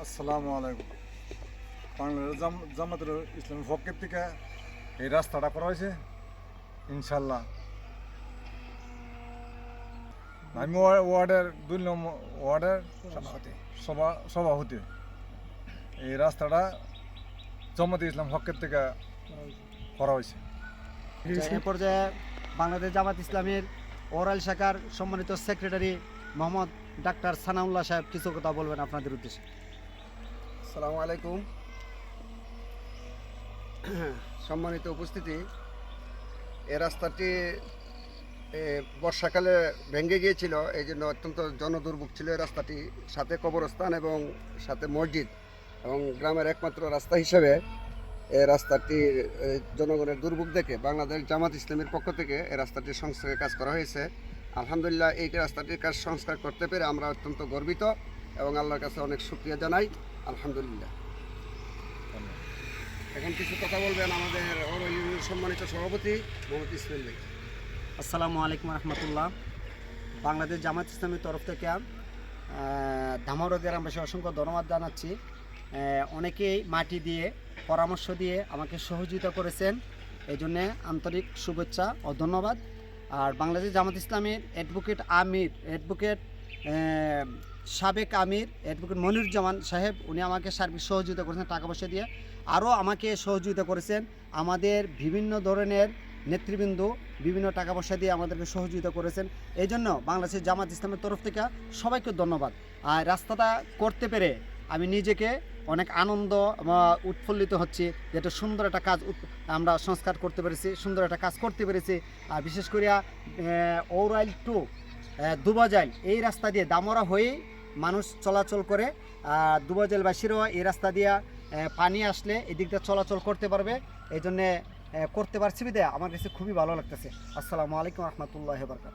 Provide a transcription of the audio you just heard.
আসসালামু আলাইকুম। বাংলাদেশ জাম- জামাতের ইসলামী পক্ষের থেকে এই রাস্তাটা করা হয়েছে ইনশাল্লাহ আমি ওয়া- ওয়ার্ডের দুই নম্বর ওয়ার্ডের সভা সভাপতি। এই রাস্তাটা জামাতে ইসলাম হকের থেকে করা হয়েছে। এ পর্যায়ে বাংলাদেশ জামাত ইসলামের ওরাল শাখার সম্মানিত সেক্রেটারি মোহাম্মদ ডাক্তার সানাউল্লাহ সাহেব কিছু কথা বলবেন আপনাদের উদ্দেশ্যে। আসসালামু আলাইকুম। সম্মানিত উপস্থিতি এ রাস্তাটি বর্ষাকালে ভেঙে গিয়েছিল এই জন্য অত্যন্ত জনদুর্ভোগ ছিল এই রাস্তাটি। সাথে কবরস্থান এবং সাথে মসজিদ এবং গ্রামের একমাত্র রাস্তা হিসেবে রাস্তাটি এ, জনগণের দুর্ভোগ দেখে বাংলাদেশ জামাত ইসলামের পক্ষ থেকে এই রাস্তাটির সংস্কারের কাজ করা হয়েছে। আলহামদুলিল্লাহ এই রাস্তাটির কাজ সংস্কার করতে পেরে আমরা অত্যন্ত গর্বিত এবং আল্লাহর কাছে অনেক সুক্রিয়া জানাই। আলহামদুলিল্লাহ। এখন কিছু কথা বলবেন আমাদের সম্মানিত সভাপতি মোহাম্মদ ভাই। আসসালামু আলাইকুম রহমতুল্লাহ। বাংলাদেশ জামাত ইসলামের তরফ থেকে ধামারো গ্রামবাসী অসংখ্য ধন্যবাদ জানাচ্ছি। অনেকেই মাটি দিয়ে পরামর্শ দিয়ে আমাকে সহযোগিতা করেছেন। এই জন্যে আন্তরিক শুভেচ্ছা ও ধন্যবাদ। আর বাংলাদেশ জামাত ইসলামের অ্যাডভোকেট আমির অ্যাডভোকেট সাবেক আমির অ্যাডভোকেট মনিরুজ্জামান সাহেব, উনি আমাকে সার্বিক সহযোগিতা করেছেন টাকা পয়সা দিয়ে। আরও আমাকে সহযোগিতা করেছেন আমাদের বিভিন্ন ধরনের নেতৃবৃন্দ, বিভিন্ন টাকা পয়সা দিয়ে আমাদেরকে সহযোগিতা করেছেন। এই জন্য বাংলাদেশের জামাত ইসলামের তরফ থেকে সবাইকে ধন্যবাদ। আর রাস্তাটা করতে পেরে আমি নিজেকে অনেক আনন্দ উৎফুল্লিত হচ্ছি যেটা সুন্দর একটা কাজ আমরা সংস্কার করতে পেরেছি, সুন্দর একটা কাজ করতে পেরেছি। আর বিশেষ করে ওরাইল টু দুবাজাইল, এই রাস্তা দিয়ে দামরা হয়েই মানুষ চলাচল করে। আর দুবাজাইলবাসীরও এই রাস্তা দিয়ে পানি আসলে এদিক দিয়ে চলাচল করতে পারবে। এই জন্যে করতে পারছি বিদে। আমার কাছে খুবই ভালো লাগতেছে। আসসালামু আলাইকুম রহমতুল্লাহ বরকাত